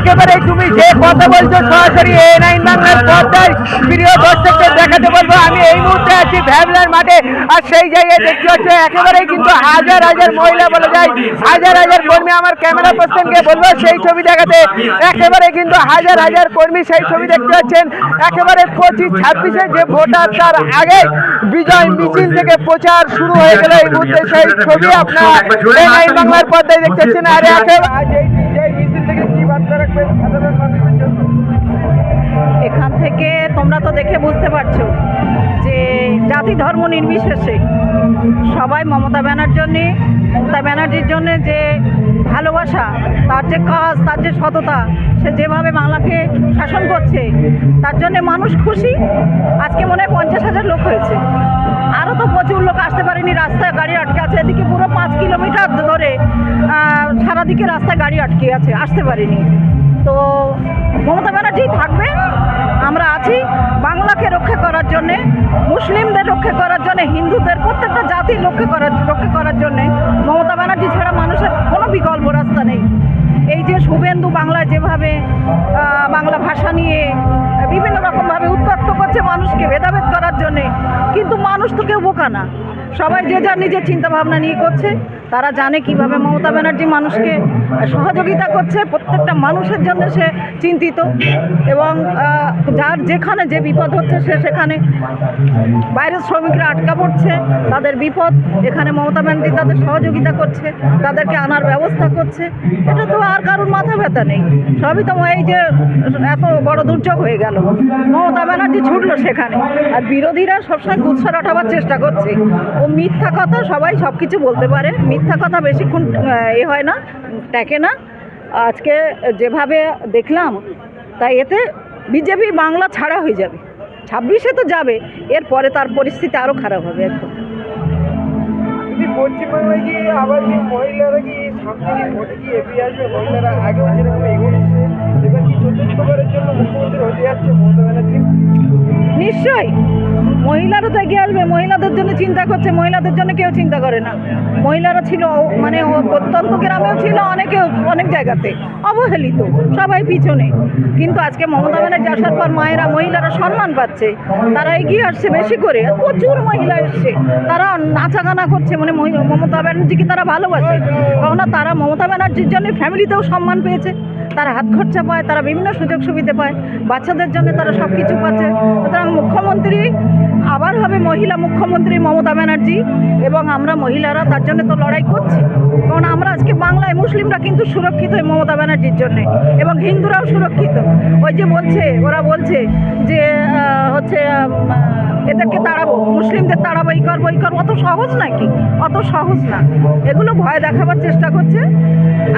একেবারে তুমি যে কথা বলছো সরাসরি এ নাইন বাংলার পর্দায় প্রিয় দর্শকদের দেখাতে বলব, আমি এই মুহূর্তে আছি ভ্যাবলার মাঠে, আর সেই জায়গায় দেখতে পাচ্ছি একেবারেই কিন্তু হাজার হাজার মহিলা বলে যায়, হাজার হাজার কর্মী আমার ক্যামেরা পার্সনকে বলব, সেই ছবি দেখাতে, একেবারে কিন্তু হাজার হাজার কর্মী সেই ছবি দেখতে পাচ্ছেন, একেবারে পঁচিশ ছাব্বিশে যে ভোটার তার আগে বিজয় মিছিল থেকে প্রচার শুরু হয়ে গেল এই মুহূর্তে, সেই ছবি আপনার বাংলার পর্দায় দেখতে পাচ্ছেন, আর একেবারে এখান থেকে তোমরা তো দেখে বুঝতে পারছ যে জাতি ধর্ম নির্বিশেষে সবাই মমতা ব্যানার্জী মমতা ব্যানার্জির জন্য যে ভালোবাসা, তার যে কাজ, তার যে সততা, সে যেভাবে বাংলাকে শাসন করছে, তার জন্য মানুষ খুশি। আজকে মনে হয় পঞ্চাশ হাজার লোক হয়েছে। আরও তো প্রচুর লোক আসতে পারেনি, রাস্তায় গাড়ি আটকে আছে। এদিকে পুরো পাঁচ কিলোমিটার ধরে সারাদিকে রাস্তায় গাড়ি আটকে আছে, আসতে পারিনি। তো মমতা ব্যানার্জি থাকবে, আমরা আছি বাংলাকে রক্ষা করার জন্যে, মুসলিমদের রক্ষা করার জন্যে, হিন্দুদের প্রত্যেকটা জাতির রক্ষা করার রক্ষা করার জন্যে মমতা ব্যানার্জি ছাড়া মানুষের কোনো বিকল্প রাস্তা নেই। এই যে শুভেন্দু বাংলায় যেভাবে বাংলা ভাষা নিয়ে বিভিন্ন রকমভাবে উত্তক্ত করছে মানুষকে, ভেদাভেদ করার জন্যে কিন্তু মানুষ না। সবাই যে যার নিজের চিন্তা ভাবনা নিয়ে করছে তারা জানে কীভাবে মমতা ব্যানার্জি মানুষকে সহযোগিতা করছে, প্রত্যেকটা মানুষের জন্য সে চিন্তিত এবং যার যেখানে যে বিপদ হচ্ছে সে সেখানে বাইরের শ্রমিকরা আটকা পড়ছে, তাদের বিপদ, এখানে মমতা ব্যানার্জি তাদের সহযোগিতা করছে, তাদেরকে আনার ব্যবস্থা করছে, এটা তো আর কারোর মাথা ব্যথা নেই, সবই তো এই যে এত বড় দুর্যোগ হয়ে গেল, মমতা ব্যানার্জি ছুটলো সেখানে, আর বিরোধীরা সবসময় গুচ্ছা রটাবার চেষ্টা করছে, ও মিথ্যা কথা সবাই সব কিছু বলতে পারে মিথ্যা কথা বেশিক্ষণ এ হয় না টেকে না। আজকে যেভাবে দেখলাম, তাই এতে বিজেপি বাংলা ছাড়া হয়ে যাবে। ছাব্বিশে তো যাবে, এরপরে তার পরিস্থিতি আরও খারাপ হবে একদম। কি আবার কি মহিলারা কি সামনে ভোটে কি এগিয়ে আসবে, মহিলারা যেরকম এবার কি জন্য মুখ্যমন্ত্রী হতে যাচ্ছে মমতা ব্যানার্জি? নিশ্চয়ই। মহিলারা তো এগিয়ে আসবে, মহিলাদের জন্য চিন্তা করছে, মহিলাদের জন্য কেউ চিন্তা করে না। মহিলারা ছিল মানে প্রত্যন্ত গ্রামেও ছিল অনেকে অনেক জায়গাতে, অবহেলিত, সবাই পিছনে। কিন্তু আজকে মমতা ব্যানার্জি আসার পর মায়েরা, মহিলারা সম্মান পাচ্ছে। তারা এগিয়ে আসছে বেশি করে প্রচুর মহিলা এসছে। তারা নাচা গানা করছে মানে মমতা ব্যানার্জিকে তারা ভালোবাসে। কেননা তারা মমতা ব্যানার্জির জন্য ফ্যামিলিতেও সম্মান পেয়েছে। তারা হাত খরচা পায়, তারা বিভিন্ন সুযোগ সুবিধা পায়, বাচ্চাদের জন্য তারা সব কিছু পাচ্ছে। সুতরাং মুখ্যমন্ত্রী আবার হবে মহিলা মুখ্যমন্ত্রী মমতা ব্যানার্জি এবং আমরা মহিলারা তার জন্য তো লড়াই করছি। কারণ আমরা আজকে বাংলায় মুসলিমরা কিন্তু সুরক্ষিত মমতা ব্যানার্জির জন্যে এবং হিন্দুরাও সুরক্ষিত। ওই যে বলছে, ওরা বলছে যে হচ্ছে এদেরকে তাড়াবো মুসলিমদের তাড়াবো এই করব এই করব। অত সহজ নাকি অত সহজ না। এগুলো ভয় দেখাবার চেষ্টা করছে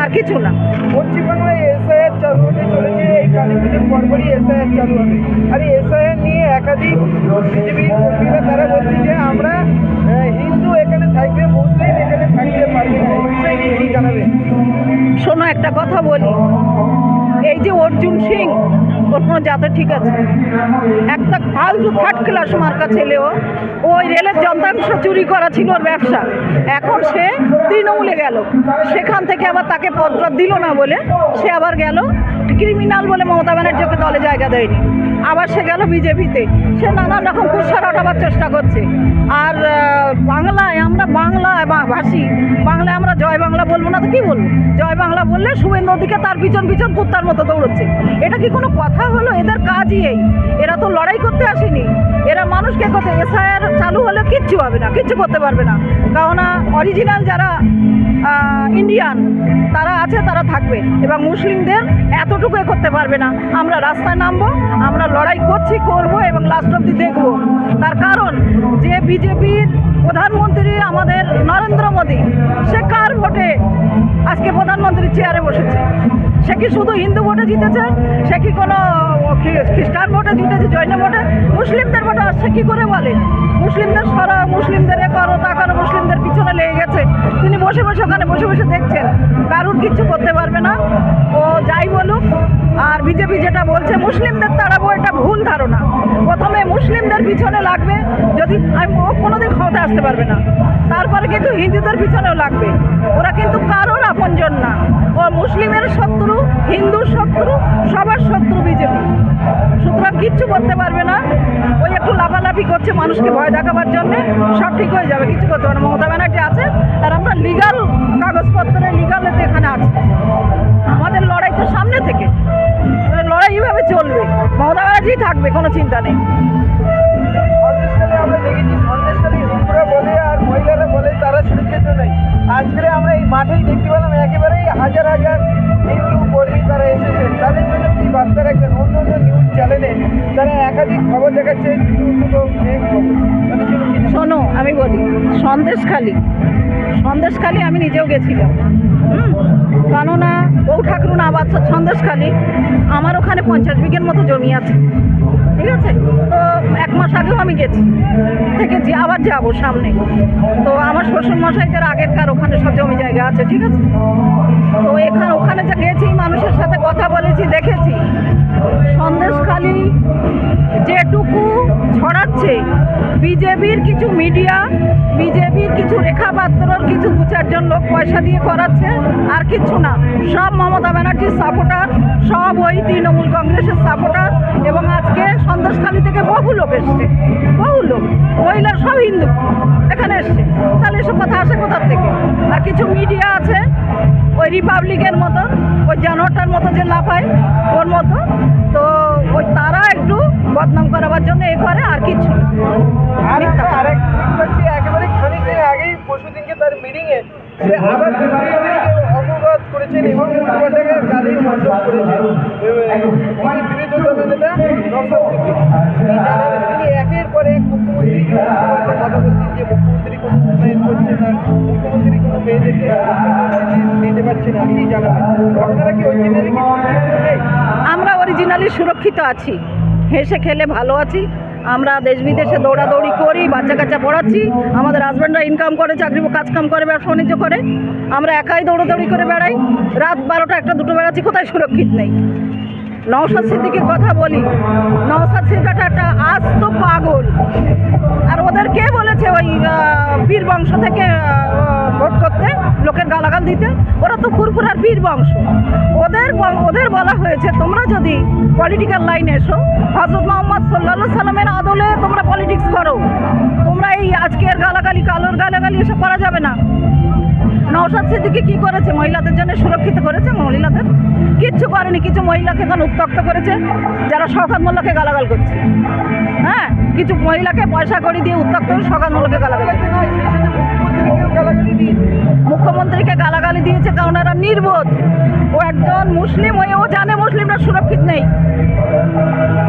আর কিছু না। পশ্চিমবাংলায় এসআইআর চালু হতে চলেছে এই কালী পুজোর পরপরই এসআইআর চালু হবে। আর এসআইআর নিয়ে একাধিক বিজেপি কর্মীরা তারা বলছে যে আমরা হিন্দু এখানে থাকবে মুসলিম এখানে থাকতে পারবে না। এই বিষয়ে কি জানাবেন শোনো একটা কথা বলি। এই যে অর্জুন সিং, ওর কোনো জাতে ঠিক আছে? একটা ফালতু থার্ড ক্লাস মার্কা ছেলেও ওই রেলের যন্ত্রাংশ চুরি করা ছিল ওর ব্যবসা। এখন সে তৃণমূলে গেল। সেখান থেকে আবার তাকে পত্র দিল না বলে সে আবার গেল। ক্রিমিনাল বলে মমতা ব্যানার্জিকে দলে জায়গা দেয়নি। আবার সে গেল বিজেপিতে। সে নানান রকম কুৎসা রটাবার চেষ্টা করছে। আর বাংলায় আমরা বাংলায় ভাষী বাংলায় আমরা জয় বাংলা বলব না তো কী বলব? জয় বাংলা বললে শুভেন্দু নদীকে তার পিছন পিছন কুত্তার মতো দৌড়চ্ছে। এটা কি কোনো কথা হলো? এদের কাজই এই। এরা তো লড়াই করতে আসেনি। এরা মানুষকে করতে এসআইআর চালু হলে কিচ্ছু হবে না, কিচ্ছু করতে পারবে না। কেননা অরিজিনাল যারা ইন্ডিয়ান তারা আছে, তারা থাকবে এবং মুসলিমদের এতটুকু করতে পারবে না। আমরা রাস্তায় নামবো, আমরা লড়াই করছি, করব এবং লাস্ট অব্দি দেখব। তার কারণ, যে বিজেপির প্রধানমন্ত্রী আমাদের নরেন্দ্র মোদী, সে কার ভোটে আজকে প্রধানমন্ত্রীর চেয়ারে বসেছে? সে কি শুধু হিন্দু ভোটে জিতেছে? সে কি কোনো খ্রিস্টান ভোটে জিতেছে, জৈন ভোটে? মুসলিমদের ভোটে আসছে কি করে বলে? মুসলিমদের সরা, মুসলিমদের এ করো তা করো মুসলিমদের পিছনে লেগে গেছে। তিনি বসে বসে ওখানে বসে বসে দেখছেন। কারুর কিচ্ছু করতে পারবে না। ও যাই বলুক, আর বিজেপি যেটা বলছে, মুসলিমদের তাড়াবো, এটা ভুল ধারণা। প্রথমে মুসলিমদের পিছনে লাগবে। যদি আমি কোনোদিন আসতে পারবে না। তারপরে কিন্তু হিন্দুদের পিছনেও লাগবে। ওরা কিন্তু কারোর আপনজন না। ও মুসলিমের শত্রু, হিন্দুর শত্রু, সবার শত্রু বিজেপি। সুতরাং কিচ্ছু করতে পারবে না। ওই একটু লাফালাফি করছে মানুষকে ভয় দেখাবার জন্য। সব ঠিক হয়ে যাবে, কিছু করতে পারবে না। মমতা ব্যানার্জি আছে, আর আমরা লিগাল কাগজপত্রে লিগালেতে এখানে আছে। আমাদের লড়াই তো সামনে থেকে। লড়াই এইভাবে চলবে। মমতা ব্যানার্জি থাকবে, কোনো চিন্তা নেই। আজকে আমরা এই মাঠেই দেখতে পেলাম একেবারেই হাজার হাজার হিন্দু কর্মী তারা এসেছেন। তাদের জন্য কি বার্তা রাখবেন অন্য অন্য নিউজ চ্যানেলে তারা একাধিক খবর দেখাচ্ছে শোনো, আমি বলি, সন্দেশখালি। সন্দেশখালি আমি নিজেও গেছিলাম। কেননা, বউ ঠাকুর আবাদ সন্দেশখালি। আমার ওখানে পঞ্চাশ বিঘের মতো জমি আছে। ঠিক আছে? তো এক মাস আগেও আমি গেছি। থেকে যাব, সামনে। তো আমার শ্বশুর মশাইদের আগেরকার ওখানে সব জমি জায়গা আছে, ঠিক আছে? তো এখানে ওখানে যা গেছি, মানুষের সাথে কথা বলেছি, দেখেছি। সন্দেশখালি যেটুকু ছড়াচ্ছে, বিজেপির কিছু মিডিয়া, বিজেপির কিছু রেখা পাত্রর কিছু দু চারজন লোক পয়সা দিয়ে করাচ্ছে, আর কিছু না। সব মমতা ব্যানার্জির সাপোর্টার সব ওই তৃণমূল কংগ্রেসের সাপোর্টার এবং আজকে সন্দেশখালি থেকে বহু লোক এসছে বহু লোক মহিলার সব হিন্দু এখানে এসছে। তাহলে এসব কথা আসে কোথার থেকে? আর কিছু মিডিয়া আছে ওই রিপাবলিকের মতো ওই জানোয়ারটার মতো যে লাফায় ওর মতো। তো ওই তারা একটু বদনাম করাবার জন্য এ করে আর কিছু একেবারে খানিক দিন আগেই পরশুদিনকে তার মিটিংয়ে আবার বিরোধীদেরকে অবগত করেছেন এবং উল্টোপাল্টাকে গালি মন্তব্য করেছেন তিনি বিরোধী দলের নেতা নওশাদ সিদ্দিকী। তিনি জানালেন তিনি আমরা অরিজিনালি সুরক্ষিত আছি। হেসে খেলে ভালো আছি। আমরা দেশ বিদেশে দৌড়াদৌড়ি করি, বাচ্চা কাচ্চা পড়াচ্ছি। আমাদের হাজব্যান্ডরা ইনকাম করে, চাকরি, কাজ কাম করে, ব্যবসা বাণিজ্য করে। আমরা একাই দৌড়াদৌড়ি করে বেড়াই। রাত বারোটা একটা, দুটো বেড়াচ্ছি, কোথায় সুরক্ষিত নেই? নওশাদ সিদ্দিকির কথা বলি। নওশাদ সিদ্দিকাটা একটা আস্ত পাগল। আর ওদের কে বলেছে ওই বীর বংশ থেকে ভোট করতে, লোকের গালাগাল দিতে? ওরা তো ফুরফুরার বীর বংশ। ওদের ওদের বলা হয়েছে, তোমরা যদি পলিটিক্যাল লাইনে এসো হজরত মোহাম্মদ সাল্লা সাল্লামের আদলে তোমরা পলিটিক্স করো। তোমরা এই আজকের গালাগালি, কালোর গালাগালি এসব করা যাবে না। নওশাদ সিদ্দিকি কি করেছে? মহিলাদের জন্য সুরক্ষিত করেছে? মহিলাদের কিচ্ছু করেনি। কিছু মহিলাকে এখন উত্তক্ত করেছে, যারা শখাত মোল্লাকে গালাগাল করছে। হ্যাঁ কিছু মহিলাকে পয়সা করে দিয়ে উত্তক্ত করে মোল্লাকে গালাগাল করছে। মুখ্যমন্ত্রীকে গালাগালি দিয়েছে কারণ এরা নির্বোধ। ও একজন মুসলিম হয়ে ও জানে মুসলিমরা সুরক্ষিত নেই।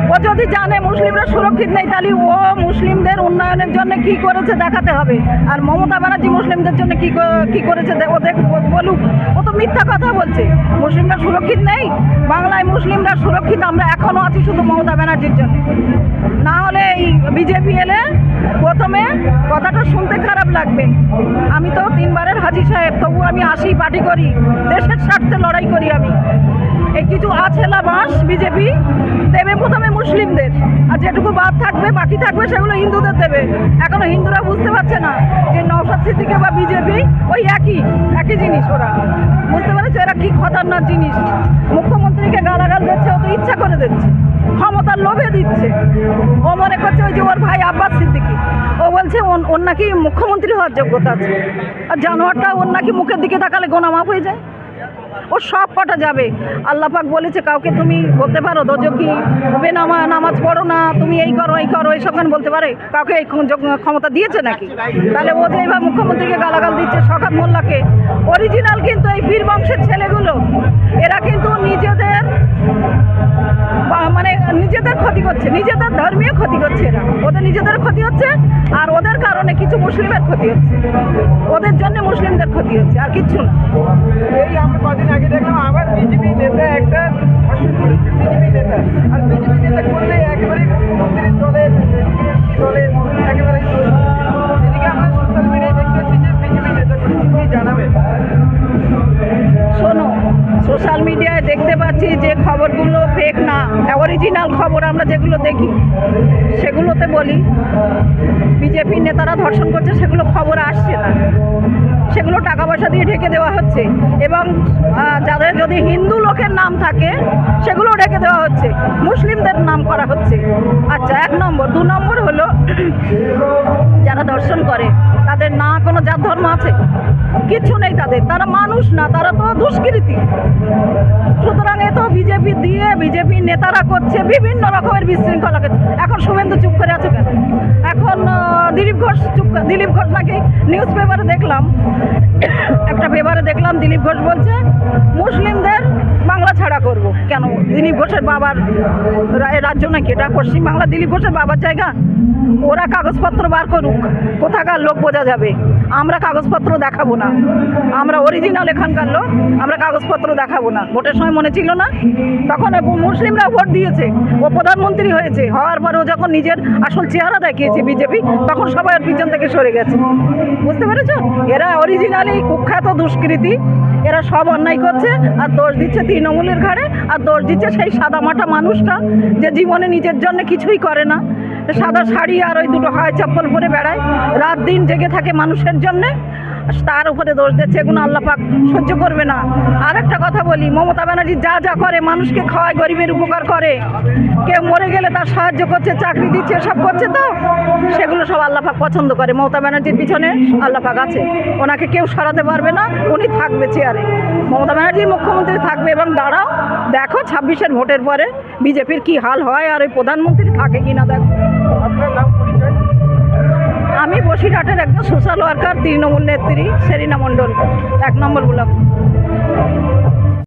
ও যদি জানে মুসলিমরা সুরক্ষিত নেই, তাহলে ও মুসলিমদের উন্নয়নের জন্য কি করেছে দেখাতে হবে। আর মমতা ব্যানার্জি মুসলিমদের জন্য কি ক- করেছে ও দেখ বলুক। ও তো মিথ্যা কথা বলছে। মুসলিমরা সুরক্ষিত নেই? বাংলায় মুসলিমরা সুরক্ষিত? আমরা এখনও আছি শুধু মমতা ব্যানার্জির জন্য। না হলে এই বিজেপি এলে প্রথমে কথাটা শুনতে খারাপ লাগবে। আমি তো তিনবারের হাজি সাহেব, তবু আমি আসি, পার্টি করি। দেশের স্বার্থে লড়াই করি আমি। এই কিছু আছেলা বাস বিজেপি? দেবে প্রথমে মুসলিমদের। আর যেটুকু বাদ থাকবে, বাকি থাকবে, সেগুলো হিন্দুদের দেবে। এখনও হিন্দুরা বুঝতে পারছে না যে নওশাদ সিদ্দিকে বা বিজেপি, ওই একই একই জিনিস ওরা। বুঝতে পেরেছে? এরা কি খতরনাক জিনিস। মুখ্যমন্ত্রীকে গালাগাল দিচ্ছে ও তো ইচ্ছা করে দিচ্ছে। ক্ষমতার লোভে দিচ্ছে। ও মনে করছে ওই যে ওর ভাই আব্বাস সিদ্দিকি। ও বলছে ওর নাকি মুখ্যমন্ত্রী হওয়ার যোগ্যতা আছে। আর জানোয়ারটা ওর নাকি মুখের দিকে তাকালে গোনা মাফ হয়ে যায়। ও সব কটা যাবে। আল্লাহ পাক বলেছে, কাউকে তুমি বলতে পারো দোজকি হবে নামা, নামাজ পড়ো না, তুমি এই করো এই করো এইসব গান বলতে পারে? কাউকে এই ক্ষমতা দিয়েছে নাকি? তাহলে ও যে এইভাবে মুখ্যমন্ত্রীকে গালাগাল দিচ্ছে শখাত মোল্লাকে অরিজিনাল কিন্তু এই বীর বংশের ছেলেগুলো, এরা কিন্তু বা- মানে নিজেদের ক্ষতি করছে, নিজেদের ধর্মীয় ক্ষতি করছে এরা। ওদের নিজেদের ক্ষতি হচ্ছে আর ওদের কারণে কিছু মুসলিমের ক্ষতি হচ্ছে। ওদের জন্য মুসলিমদের ক্ষতি হচ্ছে, আর কিচ্ছু না। এই আমরা কদিন আগে দেখলাম আবার বিজেপি নেতা একটা, বিজেপি নেতা। অরিজিনাল খবর আমরা যেগুলো দেখি সেগুলোতে বলি। বিজেপি নেতারা ধর্ষণ করছে সেগুলো খবর আসছে। পয়সা দিয়ে ঢেকে দেওয়া হচ্ছে এবং যাদের যদি হিন্দু লোকের নাম থাকে সেগুলো ঢেকে দেওয়া হচ্ছে। মুসলিমদের নাম করা হচ্ছে। আচ্ছা এক নম্বর। দু নম্বর হলো, যারা দর্শন করে, তাদের না কোনো জাত ধর্ম আছে? কিছু নেই তাদের। তারা মানুষ না, তারা তো দুষ্কৃতী। সুতরাং এ তো বিজেপি দিয়ে, বিজেপি নেতারা করছে, বিভিন্ন রকমের বিশৃঙ্খলা করছে। এখন শুভেন্দু চুপ করে আছে কেন? এখন দিলীপ ঘোষ দিলীপ ঘোষ নাকি নিউজ পেপারে দেখলাম। একটা পেপারে দেখলাম, দিলীপ ঘোষ বলছে, মুসলিমদের বাংলা ছাড়া করব। কেন? দিলীপ ঘোষের বাবার রাজ্য নাকি এটা? পশ্চিমবাংলা দিলীপ ঘোষের বাবার জায়গা? ওরা কাগজপত্র বার করুক। কোথাকার লোক বোঝা যাবে? আমরা কাগজপত্র দেখাবো না। আমরা অরিজিনাল এখানকার লোক, আমরা কাগজপত্র দেখাবো না। ভোটের সময় মনে ছিল না। তখন মুসলিমরা ভোট দিয়েছে। ও প্রধানমন্ত্রী হয়েছে। হওয়ার পরে ও যখন নিজের আসল চেহারা দেখিয়েছে বিজেপি, তখন সবাই ওর পিছন থেকে সরে গেছে। বুঝতে পেরেছ? এরা অরিজিনালি কুখ্যাত দুষ্কৃতী। এরা সব অন্যায় করছে আর দোষ দিচ্ছে তৃণমূলের ঘাড়ে। আর দর্জিতে দিচ্ছে সেই সাদামাটা মানুষটা যে জীবনে নিজের জন্য কিছুই করে না। সাদা শাড়ি আর ওই দুটো হাওয়া চপ্পল পরে বেড়ায়। রাত দিন জেগে থাকে মানুষের জন্যে। তার উপরে দোষ দিচ্ছে, এগুলো আল্লাহ পাক সহ্য করবে না। আর একটা কথা বলি, মমতা ব্যানার্জি যা যা করে, মানুষকে খাওয়ায়, গরিবের উপকার করে। কেউ মরে গেলে তার সাহায্য করছে, চাকরি দিচ্ছে, সব করছে তো? সেগুলো সব আল্লাহ পাক পছন্দ করে। মমতা ব্যানার্জির পিছনে আল্লাহ পাক আছে। ওনাকে কেউ সরাতে পারবে না, উনি থাকবে চেয়ারে। মমতা ব্যানার্জি মুখ্যমন্ত্রী থাকবে এবং দাঁড়াও, দেখো ছাব্বিশের ভোটের পরে বিজেপির কি হাল হয়, আর ওই প্রধানমন্ত্রী থাকে কিনা দেখো। আমি বসিরহাটের একজন সোশ্যাল ওয়ার্কার তৃণমূল নেত্রী সেরিনা মণ্ডল এক নম্বর ব্লক।